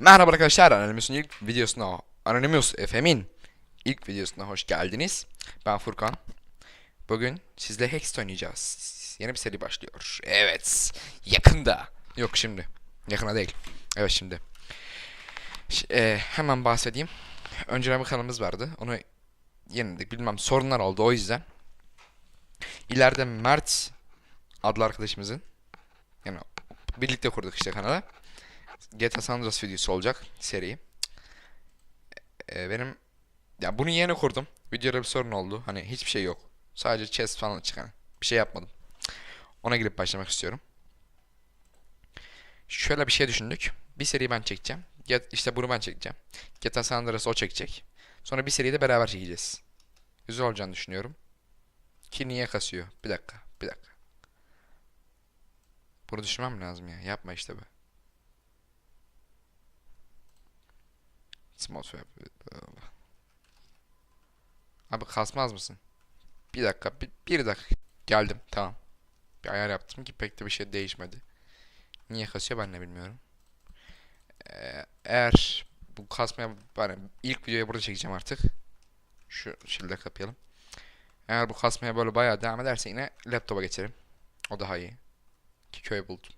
Merhaba arkadaşlar, Anonymous'un ilk videosuna, Anonymous FM'in ilk videosuna hoş geldiniz. Ben Furkan. Bugün sizle Hex oynayacağız. Yeni bir seri başlıyor. Evet, yakında. Yok şimdi, yakına değil. Evet şimdi. Ş- e, hemen bahsedeyim. Önceden bir kanalımız vardı. Onu yeniledik. Bilmem sorunlar oldu o yüzden. İleride Mert adlı arkadaşımızın yani birlikte kurduk işte kanalı. GTA San Andreas videosu olacak seri. Ee, benim ya bunu yeni kurdum. Videoda bir sorun oldu. Hani hiçbir şey yok. Sadece chest falan çıkan. Bir şey yapmadım. Ona girip başlamak istiyorum. Şöyle bir şey düşündük. Bir seri ben çekeceğim. Get, işte bunu ben çekeceğim. GTA San Andreas o çekecek. Sonra bir seriyi de beraber çekeceğiz. Güzel olacağını düşünüyorum. Ki niye kasıyor? Bir dakika, bir dakika. Bunu düşünmem lazım ya. Yapma işte be. Small swap. Abi kasmaz mısın? Bir dakika, bir, bir dakika. Geldim, tamam. Bir ayar yaptım ki pek de bir şey değişmedi. Niye kasıyor ben de bilmiyorum. Ee, eğer bu kasmaya yani ilk videoyu burada çekeceğim artık. Şu şekilde kapayalım. Eğer bu kasmaya böyle bayağı devam ederse yine laptopa geçerim. O daha iyi. Ki köy buldum.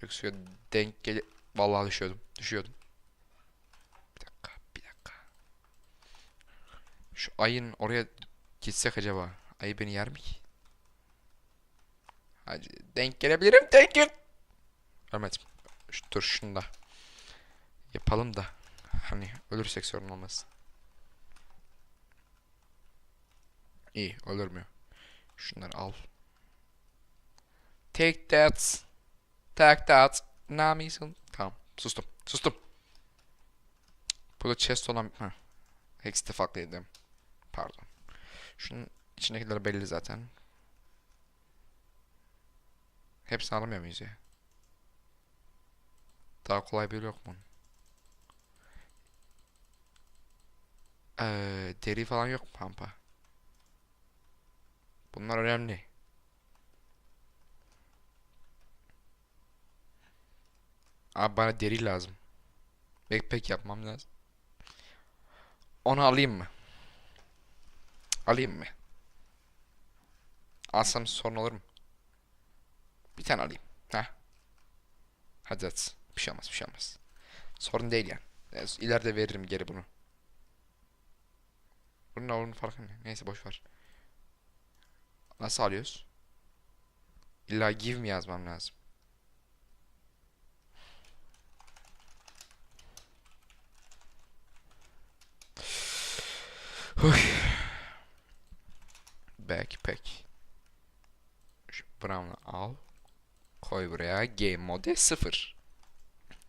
Şuradaki suya denk gel... Vallahi düşüyordum, düşüyordum. Bir dakika, bir dakika. Şu ayın oraya gitsek acaba? Ayı beni yer mi? Hadi denk gelebilirim, denk gel. Ölmedim. Şu, dur şunu da. Yapalım da. Hani ölürsek sorun olmasın. İyi, ölürmüyor. Şunları al. Take that. Take that. Namisun. Tamam. Sustum. Sustum. Burada chest olan... Ha. Hex defaklıydım. Pardon. Şunun içindekiler belli zaten. Hepsini alamıyor muyuz ya? Daha kolay bir yok mu? Ee, deri falan yok mu pampa? Bunlar önemli. Abi bana deri lazım. Backpack yapmam lazım. Onu alayım mı? Alayım mı? Alsam sorun olur mu? Bir tane alayım. Heh. Hadi at. Bir şey olmaz, bir şey olmaz. Sorun değil yani. İleride veririm geri bunu. Bunun ne olduğunu farkında. Neyse boş ver. Nasıl alıyoruz? İlla give mi yazmam lazım? Huy. Backpack. Şu brown'u al. Koy buraya. Game mode 0.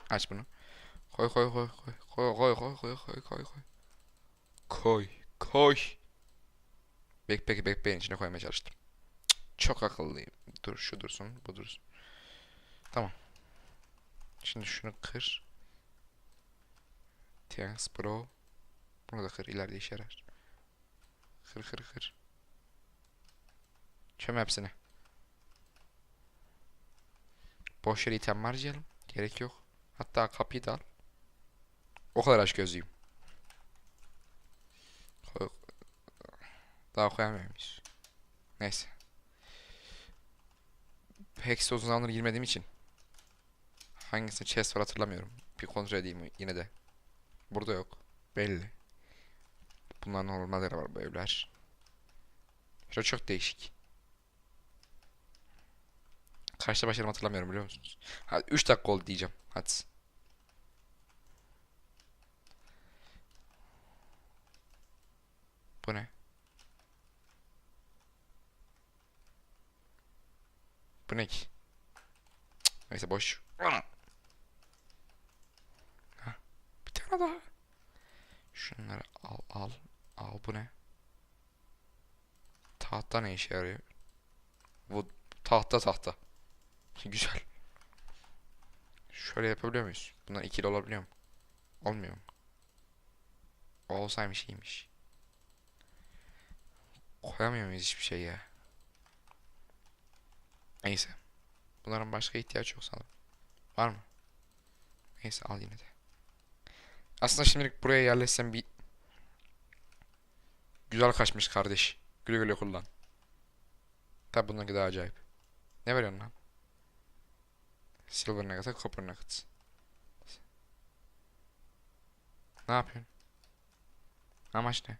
Aç bunu. Koy koy koy koy. Koy koy koy koy koy koy koy. Koy koy. Backpack'i backpack'in içine koymaya çalıştım. Çok akıllıyım. Dur şu dursun, bu dursun. Tamam. Şimdi şunu kır. Thanks bro. Bunu da kır, ileride işe yarar. Kır kır kır. Çöm hepsini. Boş yere item harcayalım. Gerek yok. Hatta kapıyı da al. O kadar aç gözlüyüm. Daha koyamıyor muyuz? Neyse. Hex'e uzun zamandır girmediğim için hangisinde chest var hatırlamıyorum. Bir kontrol edeyim yine de. Burada yok. Belli. Bunlar normalleri var bu evler. Şöyle çok değişik. Kaçta başlarım hatırlamıyorum biliyor musunuz? Hadi 3 dakika oldu diyeceğim. Hadi. Bu ne? Bu ne ki? Cık, Neyse boş. Hah, bir tane daha. Şunları al al al bu ne? Tahta ne işe yarıyor? Bu tahta tahta. Güzel. Şöyle yapabiliyor muyuz? Bunlar ikili olabiliyor mu? Olmuyor mu? Olsaymış iyiymiş. Koyamıyor muyuz hiçbir şey ya? Neyse. Bunların başka ihtiyaç yok sanırım. Var mı? Neyse al yine de. Aslında şimdilik buraya yerleşsem bir... Güzel kaçmış kardeş. Güle güle kullan. Tabi bundan daha acayip. Ne veriyorsun lan? Silver Nugget'a Copper Nugget. Ne yapıyorsun? Amaç ne?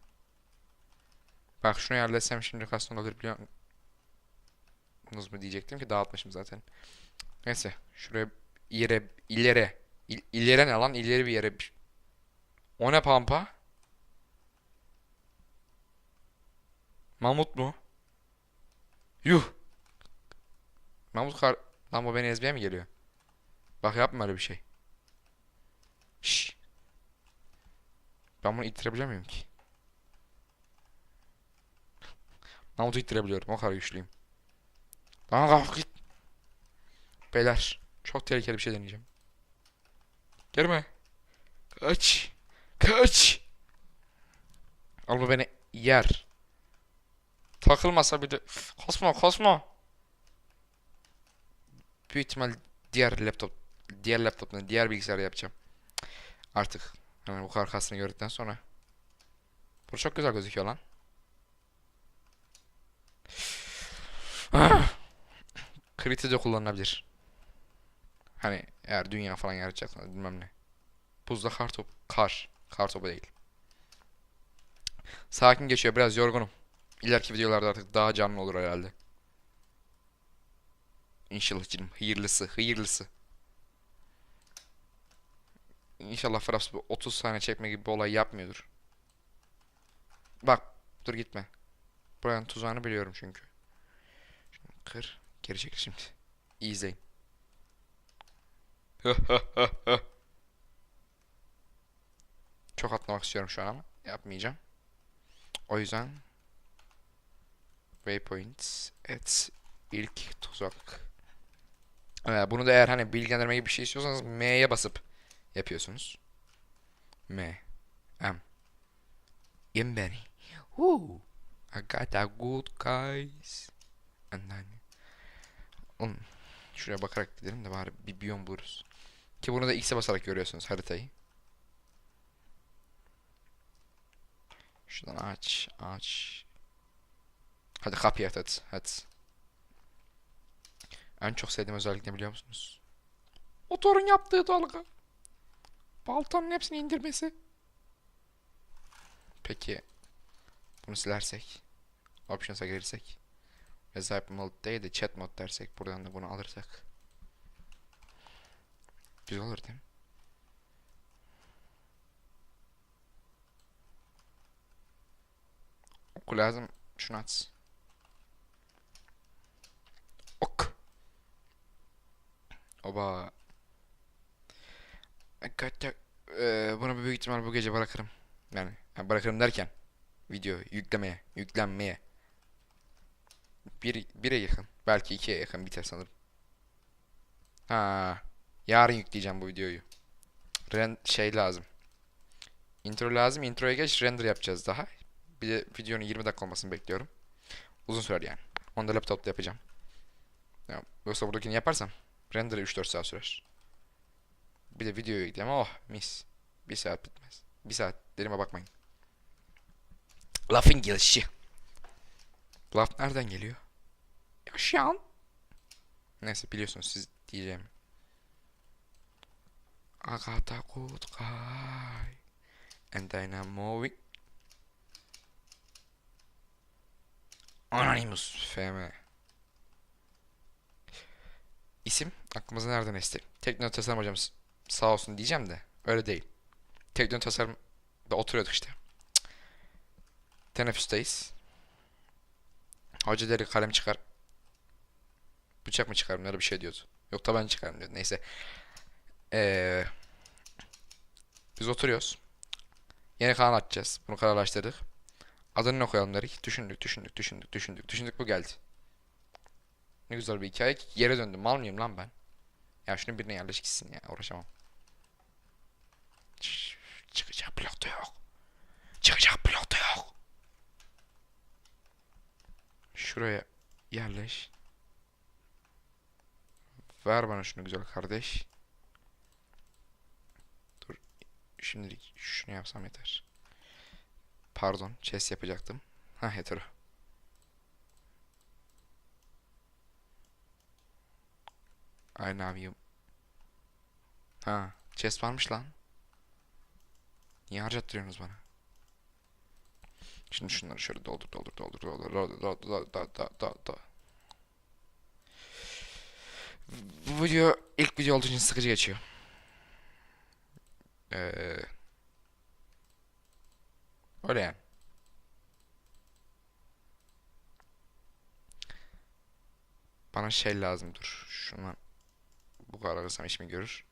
Bak şunu yerleşsem şimdi kaç tane olur biliyor musunuz mu diyecektim ki dağıtmışım zaten. Neyse şuraya yere ileri İl, ileri ne lan ileri bir yere O ne pampa? Mamut mu? Yuh. Mamut kar... Lan bu beni ezmeye mi geliyor? Bak yapma öyle bir şey. Şşş. Ben bunu ittirebiliyor muyum ki? Mamut'u ittirebiliyorum. O kadar güçlüyüm. Lan kalk git. Beyler. Çok tehlikeli bir şey deneyeceğim. Gelme. Kaç. Kaç. Al bu beni yer. Takılmasa bir de... Kosmo kosmo. Büyük ihtimal diğer laptop diğer laptopla diğer bilgisayarı yapacağım. Artık hemen bu karkasını gördükten sonra. Bu çok güzel gözüküyor lan. Kriti de kullanılabilir. Hani eğer dünya falan yaratacaksanız bilmem ne. Buzda kar top. Kar. Kar topu değil. Sakin geçiyor. Biraz yorgunum. İleriki videolarda artık daha canlı olur herhalde. İnşallah canım. Hayırlısı. Hayırlısı. İnşallah Fraps bu 30 saniye çekme gibi bir olay yapmıyordur. Bak. Dur gitme. Buranın tuzağını biliyorum çünkü. Şimdi kır. Geri çekil şimdi. İyi izleyin. Çok atlamak istiyorum şu an ama yapmayacağım. O yüzden waypoints et ilk tuzak. Ee, bunu da eğer hani bilgilendirme gibi bir şey istiyorsanız M'ye basıp yapıyorsunuz. M M Imbeni. Woo. I got a good guys. And then Oğlum, şuraya bakarak gidelim de bari bir biyom buluruz. Ki bunu da X'e basarak görüyorsunuz haritayı. Şuradan aç, aç. Hadi kapıyı aç, hadi, hadi. En çok sevdiğim özellik ne biliyor musunuz? Motorun yaptığı dalga. Baltanın hepsini indirmesi. Peki bunu silersek, options'a gelirsek, Reserve mode değil de chat mode dersek buradan da bunu alırsak. Güzel olur değil mi? Oku lazım. Şunu aç. Ok. Oba. Hakikaten eee, bunu büyük ihtimal bu gece bırakırım. Yani, yani bırakırım derken video yüklemeye, yüklenmeye. Bir, bire yakın. Belki ikiye yakın biter sanırım. Ha, yarın yükleyeceğim bu videoyu. Ren şey lazım. Intro lazım. Introya geç render yapacağız daha. Bir de videonun 20 dakika olmasını bekliyorum. Uzun sürer yani. Onu da laptopta yapacağım. Ya, yoksa buradakini yaparsam render'ı 3-4 saat sürer. Bir de videoyu yükleyeyim. Oh mis. Bir saat bitmez. Bir saat. Derime bakmayın. Lafın gelişi. Laf nereden geliyor? Yaşayan. Neyse biliyorsunuz siz diyeceğim. I got a good guy. And moving. Anonymous FM. İsim aklımıza nereden esti? Tekno tasarım hocamız sağ olsun diyeceğim de öyle değil. Tekno tasarımda oturuyorduk işte. Teneffüsteyiz. Hoca dedi kalem çıkar. Bıçak mı çıkarım öyle bir şey diyordu. Yok tabanca çıkarım diyordu. Neyse. Ee, biz oturuyoruz. Yeni kanal açacağız. Bunu kararlaştırdık. Adını ne koyalım dedik. Düşündük, düşündük, düşündük, düşündük. Düşündük bu geldi. Ne güzel bir hikaye. ki Yere döndüm. Mal mıyım lan ben? Ya şunu birine yerleş gitsin ya. Uğraşamam. Çıkacak da yok. Çıkacak da yok. Şuraya yerleş. Ver bana şunu güzel kardeş. Dur. Şimdilik şunu yapsam yeter. Pardon. Chess yapacaktım. Ha yeter o. Ne yapayım? Ha, chest varmış lan. Niye harcattırıyorsunuz bana? Şimdi şunları şöyle doldur doldur doldur doldur doldur doldur doldur doldur doldur. Bu video ilk video olduğu için sıkıcı geçiyor. Ee, öyle yani. Bana şey lazım dur. Şunu bu kadar alırsam işimi görür.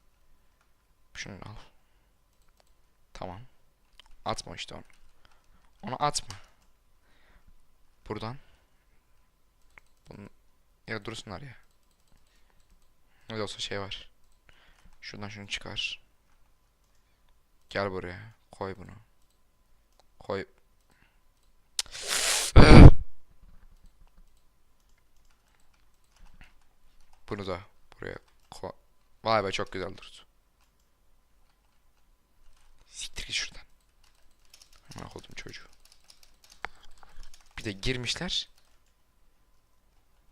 Şunu al. Tamam. Atma işte onu. Onu atma. Buradan. Bunun ya dursunlar ya. Ne olsa şey var. Şuradan şunu çıkar. Gel buraya. Koy bunu. Koy. Bunu da buraya. Vay be çok güzel durdu. Siktir git şuradan. Aman koydum çocuğu. Bir de girmişler.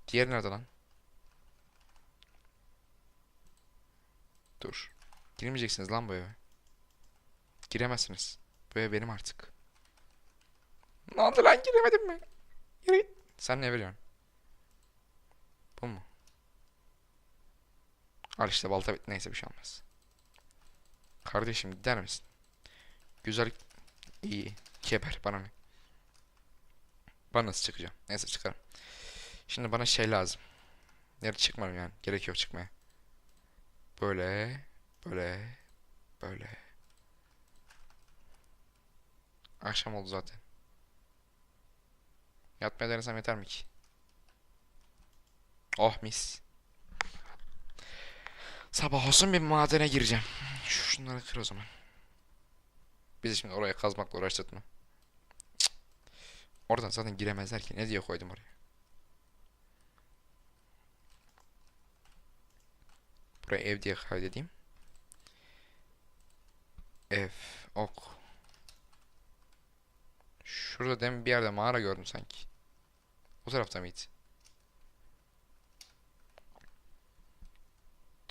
Diğer nerede lan? Dur. Girmeyeceksiniz lan bu eve. Giremezsiniz. Bu ev benim artık. Ne oldu lan giremedim mi? Yürü. Sen ne veriyorsun? Bu mu? Al işte balta bit neyse bir şey olmaz. Kardeşim gider misin? Güzel iyi. Geber bana ne? Ben nasıl çıkacağım? Neyse çıkarım. Şimdi bana şey lazım. Nerede çıkmadım yani. Gerek yok çıkmaya. Böyle. Böyle. Böyle. Akşam oldu zaten. Yatmaya denesem yeter mi ki? Oh mis. Sabah olsun bir madene gireceğim. Şunları kır o zaman. Bizi şimdi oraya kazmakla uğraştırtma. Cık. Oradan zaten giremezler ki. Ne diye koydum oraya? Buraya ev diye kaydedeyim. Ev. Ok. Şurada demin bir yerde mağara gördüm sanki. O tarafta mıydı?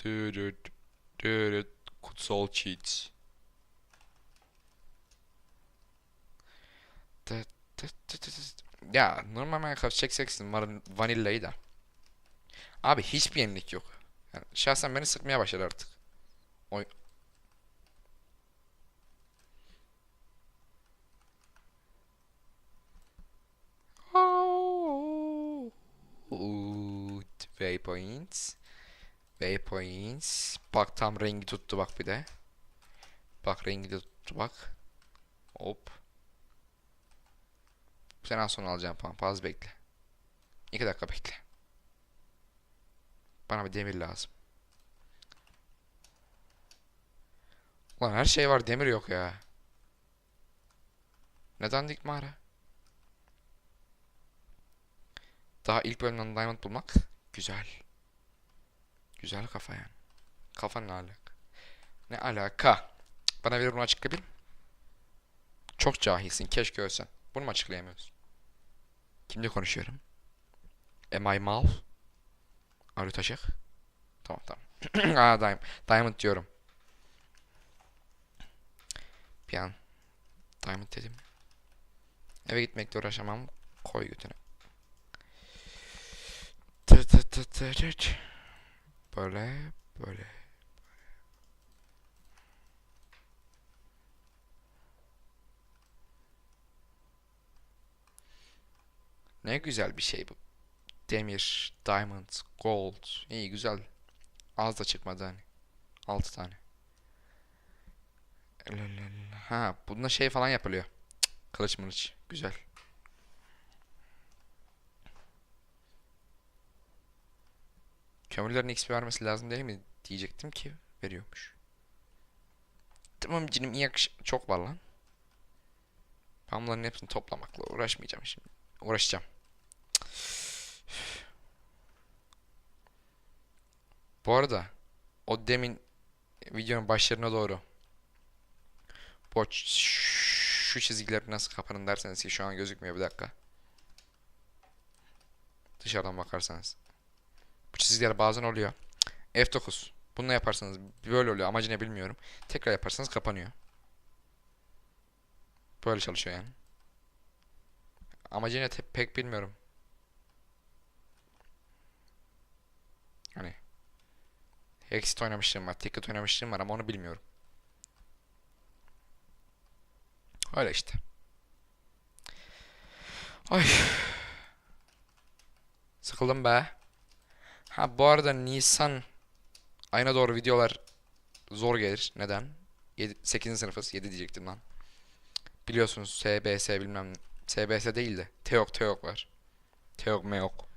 Dürüt, kutsal cheats. Ya normal Minecraft çekeceksin vanillayı da. Abi hiçbir yenilik yok. Yani şahsen beni sıkmaya başladı artık. Oy. Waypoints. Waypoints. Bak tam rengi tuttu bak bir de. Bak rengi de tuttu bak. Hop. Sen az sonra alacağım pampa az bekle. İki dakika bekle. Bana bir demir lazım. Ulan her şey var demir yok ya. Neden dik mağara? Daha ilk bölümden diamond bulmak güzel. Güzel kafa yani. Kafa ne alaka? Ne alaka? Bana ver bunu açıklayabilir? Çok cahilsin keşke ölsen. Bunu mu açıklayamıyorsun? Kimle konuşuyorum? Am I mal? Arı taşık. Tamam tamam. Aa diamond, diamond diyorum. Bir an diamond dedim. Eve gitmekle uğraşamam. Koy götüne. Tı tı tı tı tı. Böyle böyle. Ne güzel bir şey bu. Demir, diamond, gold. İyi güzel. Az da çıkmadı hani. 6 tane. Ha, bunda şey falan yapılıyor. Cık, Kılıç mılıç. Güzel. Kömürlerin XP vermesi lazım değil mi? Diyecektim ki veriyormuş. Tamam canım iyi akış çok var lan. Bunların hepsini toplamakla uğraşmayacağım şimdi. Uğraşacağım. Bu arada o demin videonun başlarına doğru bu şu çizgiler nasıl kapanın derseniz ki şu an gözükmüyor bir dakika. Dışarıdan bakarsanız. Bu çizgiler bazen oluyor. F9. Bunu yaparsanız böyle oluyor. Amacı ne bilmiyorum. Tekrar yaparsanız kapanıyor. Böyle çalışıyor yani. Amacı ne pek bilmiyorum. Hani Hexit oynamışlığım var. Ticket oynamışlığım var ama onu bilmiyorum. Öyle işte. Ay. Sıkıldım be. Ha bu arada Nisan ayına doğru videolar zor gelir. Neden? 7, 8. sınıfız. 7 diyecektim lan. Biliyorsunuz SBS bilmem SBS değil de TEOK TEOK var. TEOK MEOK.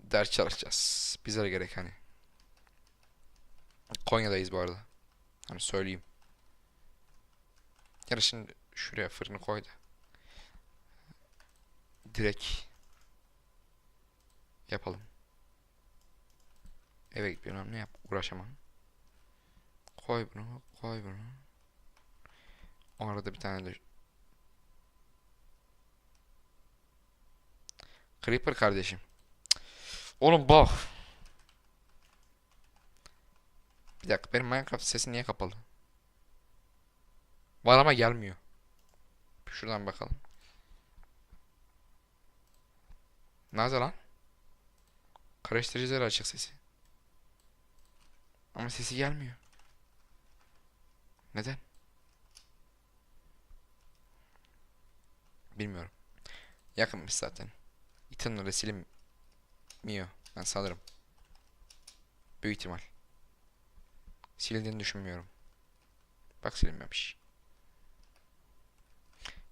Ders çalışacağız. Bize gerek hani. Konya'dayız bu arada. Hani söyleyeyim. Yani şimdi şuraya fırını koy da. Direkt yapalım. Eve git bilmem ne yap. Uğraşamam. Koy bunu, koy bunu. O arada bir tane de Creeper kardeşim. Oğlum bak. Bir dakika benim Minecraft sesi niye kapalı? Var ama gelmiyor. Şuradan bakalım. Nerede lan? Karıştırıcıları açık sesi. Ama sesi gelmiyor. Neden? Bilmiyorum. Yakınmış zaten. Eternal'e silinmiyor. Ben sanırım. Büyük ihtimal. Silindiğini düşünmüyorum. Bak silinmemiş.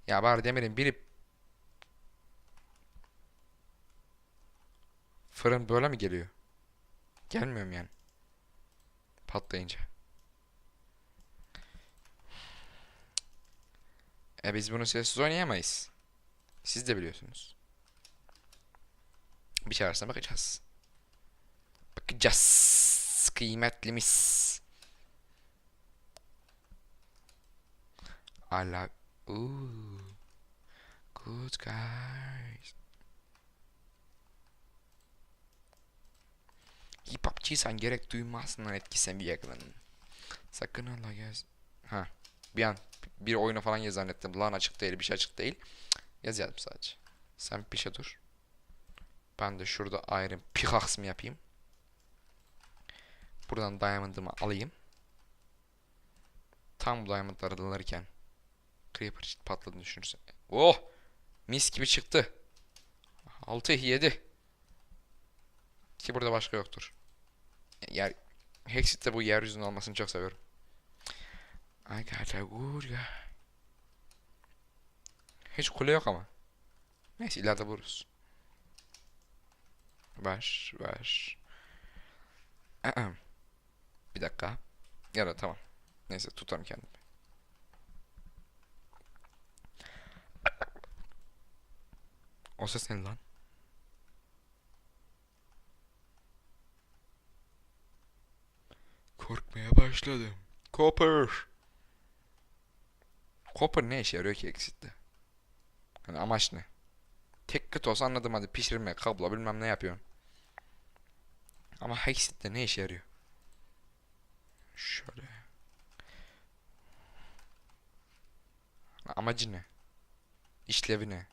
Ya bari demirin biri fırın böyle mi geliyor? Gelmiyor mu yani? Patlayınca. E biz bunu sessiz oynayamayız. Siz de biliyorsunuz. Bir çağırsana bakacağız. Bakacağız. Kıymetlimiz. Love... Ooh. Good guys. Hip hopçıysan gerek duymazsın bir yakının. Sakın Allah gez. Ha. Bir an bir oyunu falan yaz zannettim. Lan açık değil, bir şey açık değil. Yaz yazdım sadece. Sen bir şey dur. Ben de şurada ayrı pickaxe mi yapayım? Buradan diamond'ımı alayım. Tam bu diamond'ları alırken Creeper patladığını düşünürsen. Oh! Mis gibi çıktı. 6 7. Ki burada başka yoktur. Yer Hexit'te bu yeryüzünün olmasını çok seviyorum. I got a good guy. Hiç kule yok ama. Neyse ileride buluruz. Ver, ver. Ahem. Bir dakika. Ya da tamam. Neyse tutarım kendimi. O ses ne lan? Korkmaya başladım. Copper. Copper ne işe yarıyor ki eksitte? Yani amaç ne? Tek kıt olsa anladım hadi pişirme, kablo bilmem ne yapıyorsun. Ama Hexitte ne işe yarıyor? Şöyle. Amacı ne? İşlevi ne?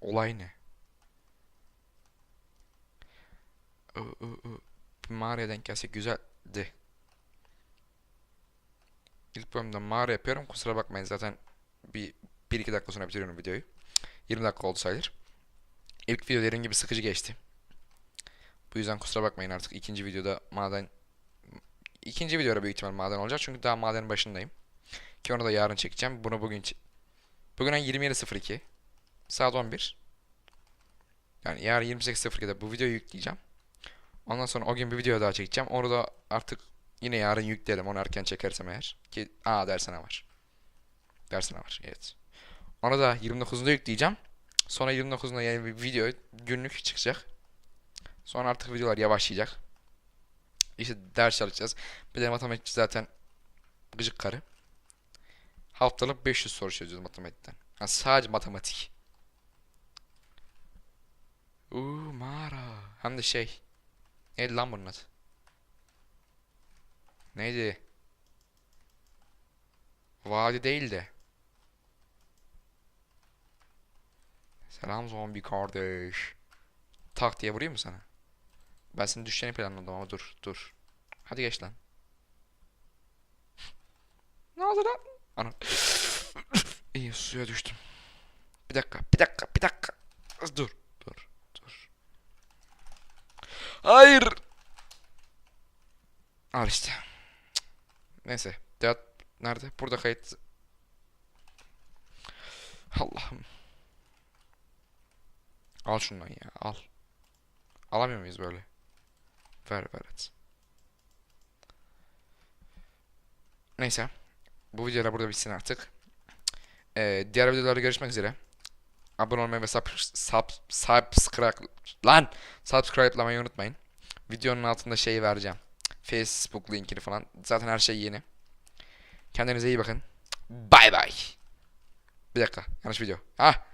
Olay ne? Bir mağaraya denk gelsek güzeldi. İlk bölümde mağara yapıyorum. Kusura bakmayın zaten bir 1-2 dakika sonra bitiriyorum videoyu. 20 dakika oldu sayılır. İlk video dediğim gibi sıkıcı geçti. Bu yüzden kusura bakmayın artık ikinci videoda maden ikinci videoda büyük ihtimal maden olacak çünkü daha madenin başındayım. Ki onu da yarın çekeceğim. Bunu bugün bugün 27.02 saat 11. Yani yarın 28.02'de bu videoyu yükleyeceğim. Ondan sonra o gün bir video daha çekeceğim. Onu da artık yine yarın yüklerim. Onu erken çekersem eğer. Ki aa dersene var. dersine var. Evet. Onu da 29'unda yükleyeceğim. Sonra 29'unda yeni bir video günlük çıkacak. Sonra artık videolar yavaşlayacak. İşte ders çalışacağız. Bir de matematikçi zaten gıcık karı. Haftalık 500 soru çözüyoruz matematikten. Ha, sadece matematik. Uuu mağara. Hem de şey. Neydi lan bunun adı? Neydi? Vadi değil de. Selam zombi kardeş. Tak diye vurayım mı sana? Ben senin düşeceğini planladım ama dur dur. Hadi geç lan. Ne oldu lan? Ana. İyi suya düştüm. Bir dakika bir dakika bir dakika. Dur. Hayır. Al işte. Neyse. Deat nerede? Burada kayıt. Allah'ım. Al şundan ya al. Alamıyor muyuz böyle? Ver ver et. Neyse. Bu videoda burada bitsin artık. Ee, diğer videolarda görüşmek üzere. Abone olmayı ve sub, sub, subscribe lan subscribe'lamayı unutmayın. Videonun altında şey vereceğim. Facebook linkini falan. Zaten her şey yeni. Kendinize iyi bakın. Bay bay. Bir dakika. Yanlış video. Ah.